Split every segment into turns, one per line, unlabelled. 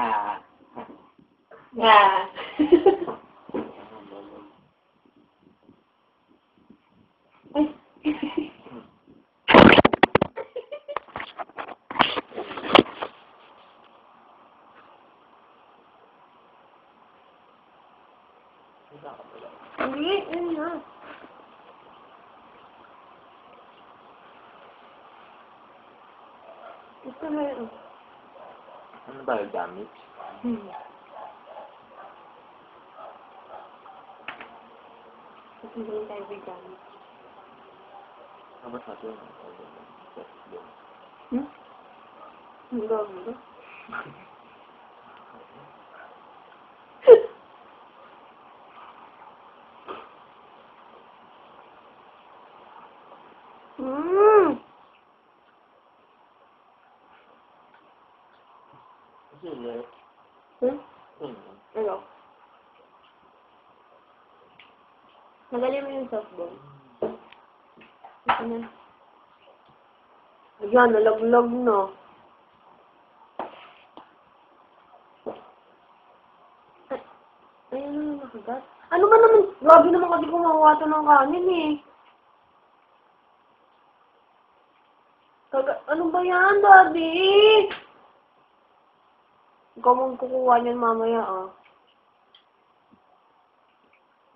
Ah.
Yeah. Ay. Hindi, yun na. Ito na yun.
Ano ba yung damage?
Hmm. Kasi hindi tayo vegan.
Ano ba sa atin?
Hmm? Ang ganda. Mmm!
Sili.
Hmm?
Hmm.
Ano? Nagali mo yung softball. Ito na. Ayan, nalaglag na. Ay, ayun na nakagat. Ano ba naman? Grabe naman kasi kumawa ito ng kanin eh. Kaga, ano ba yan, Daddy? Ikaw mong kukuha niyan mamaya, ah.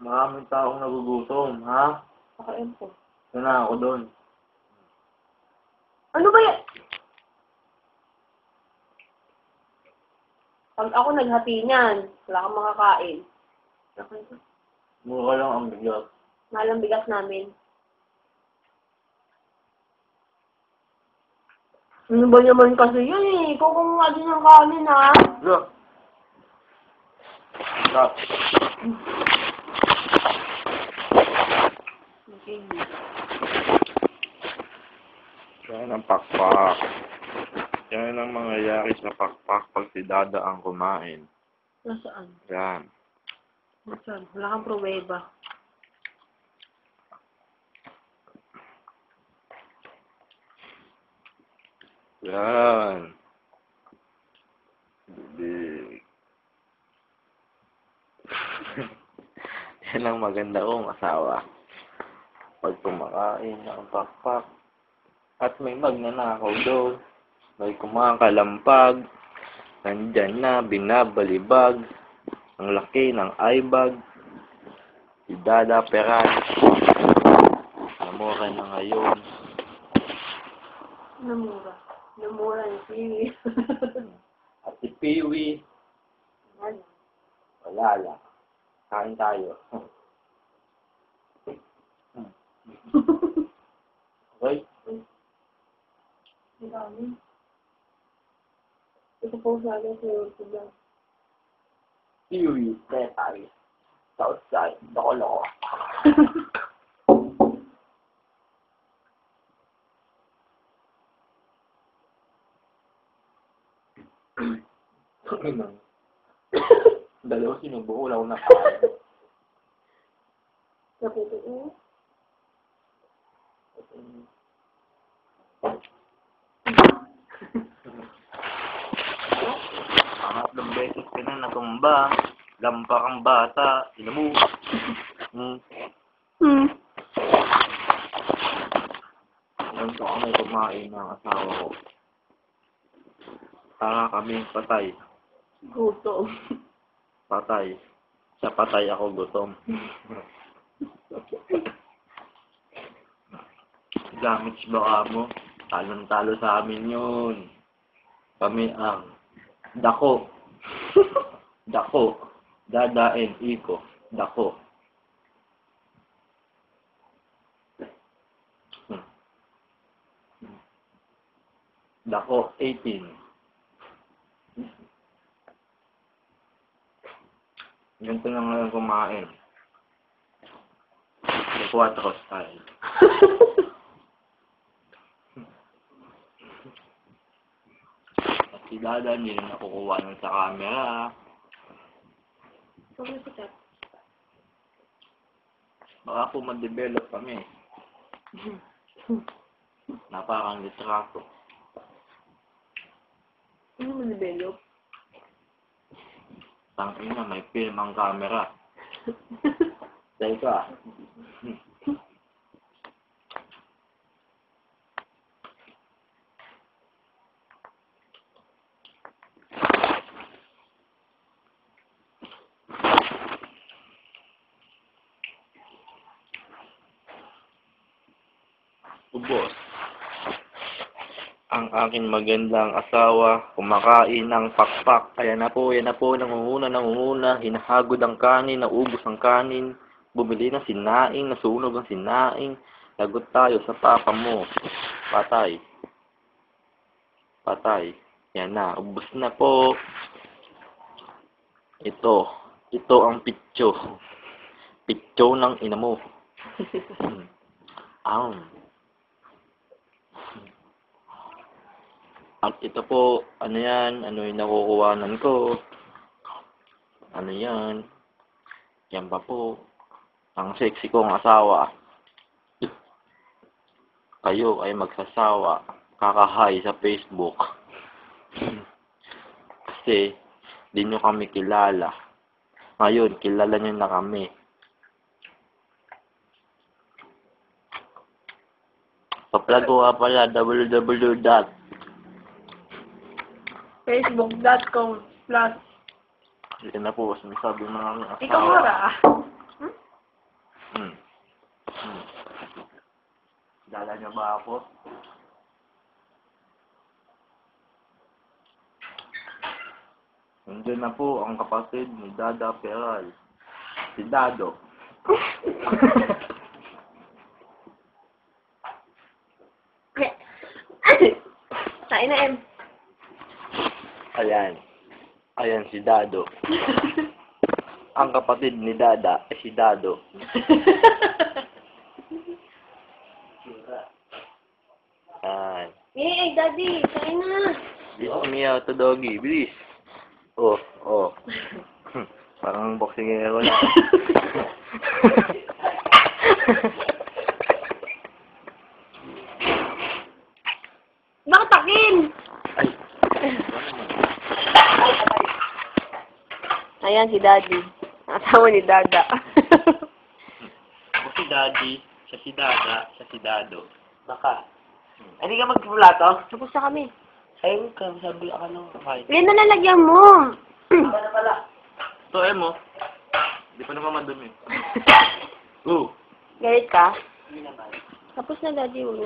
Maraming taong nagugutom, ha?
Pakain po.
Ito na ako doon.
Ano ba yan? Pag ako naghati niyan, wala kang makakain. Okay.
Mura lang ang bigat.
Mahal ang bigas namin. Ano ba naman kasi yun eh? Kumuha din ng kanin ha?
Look! Look!
Okay.
Yan ang pakpak. Yan ang mangyayari sa pakpak pag si Dada ang kumain.
Nasaan?
Yan.
Nasaan? Wala kang pruweba.
Yan. Bibig. Yan ang maganda kong asawa. Pag kumakain ng pakpak. At may magnanakaw doon. May kumakalampag. Nandyan na, binabalibag. Ang laki ng eyebag. Si Dada Peran. Namura na ngayon.
Namura. Namura ni Piwi.
At si Peewee.
Ano?
Wala lang. Kain tayo. okay?
Ang dami. Ito po sa akin sa YouTube lang.
Peewee, kaya tayo. Southside, loko-loko. Dalawa sinubo, wala ko nakain.
Naputo ko.
Pangatlong beses ka na natumba. Lampa kang bata. Sinabu. Hmm.
Hmm.
Ganito kami kumain ng asawa ko. Para kami patay.
Gutom.
Patay. Siya patay ako gutom. Damage baka mo. Talong-talo sa amin yun. Kami ang dako. Dako. Dadain, iko. Dako. Hmm. Dako, 18. Ganito na ngayon kumain. May 4 style. At si Dada, hindi rin nakukuha nun sa camera.
Ko.
Baka po mag-develop kami. Na parang litrato.
Ano mo develop?
Tangina, may film ang camera. Dahil ka. Ubos. Ang aking magandang asawa, kumakain ng pakpak. Ayan na po, yan na po, nangunguna, nangunguna, hinahagod ang kanin, naubos ang kanin, bumili ng sinaing, nasunog ang sinaing, lagot tayo sa papa mo. Patay. Patay. Yan na, ubos na po. Ito, ito ang pitso. Pitso ng ina mo. Ang. At ito po, ano yan, ano yung nakukuhanan ko. Ano yan. Yan pa po. Ang sexy kong asawa. Kayo ay magsasawa. Kakahay sa Facebook. Kasi, di nyo kami kilala. Ngayon, kilala nyo na kami. Paplag ko nga pala, www
Facebook.com plus.
Yan na po, sinasabi mga aming asawa.
Ikaw mura ah. Hmm?
Hmm. Hmm. Dala niyo ba ako? Nandiyan na po ang kapatid ni Dada Peral. Si Dado.
Tain na, M.
Ayan. Ayan si Dado. Ang kapatid ni Dada ay si Dado. Ayan.
Eh, daddy, tain na.
Bilis umiyaw to doggy. Bilis. Oh, oh. Parang boxingero na.
Ayan si daddy. Asawa ni dada.
Ako si Daddy, siya si Dada, siya si Dado. Baka. Hindi ka magpulato?
Tapos na kami.
Ayun ka, sabi ka lang kakain.
Yan na lalagyan mo.
na pala. Ito, eh mo. Hindi pa naman madumi. Oo.
Galit ka? Tapos na daddy, ulo.